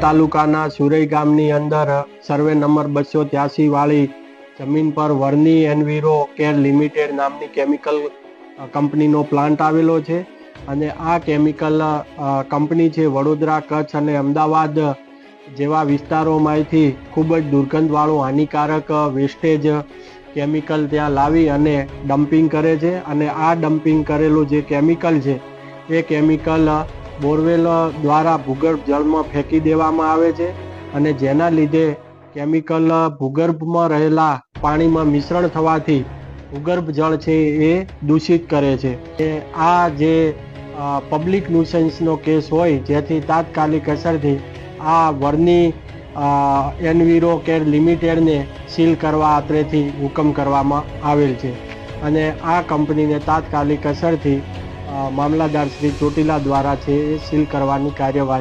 તાલુકાના સુરઈ ગામની અંદર સર્વે નંબર બસો ત્યાસી વાળી જમીન પર વર્ની એનવીરો કેર લિમિટેડ નામની કેમિકલ કંપનીનો પ્લાન્ટ આવેલો છે. અને આ કેમિકલ કંપની છે વડોદરા કચ્છ અને અમદાવાદ જેવા વિસ્તારોમાંથી ખૂબ જ દુર્ગંધવાળું, હાનિકારક વેસ્ટેજ કેમિકલ ત્યાં લાવી અને ડમ્પિંગ કરે છે અને આ ડમ્પિંગ કરેલું જે કેમિકલ છે, એ કેમિકલ બોરવેલ દ્વારા ભૂગર્ભ જળમાં ફેંકી દેવામાં આવે છે અને જેના લીધે કેમિકલ ભૂગર્ભમાં રહેલા પાણીમાં મિશ્રણ થવાથી ભૂગર્ભ જળ છે એ દૂષિત કરે છે. આ જે પબ્લિક ન્યુસન્સનો કેસ હોય, જેથી તાત્કાલિક અસરથી આ વરની એનવીરો કેર લિમિટેડને સીલ કરવા આત્રેથી હુકમ કરવામાં આવેલ છે. અને આ કંપનીને તાત્કાલિક અસરથી મામલતદાર શ્રી ચોટીલા દ્વારા છે એ સીલ કરવાની કાર્યવાહી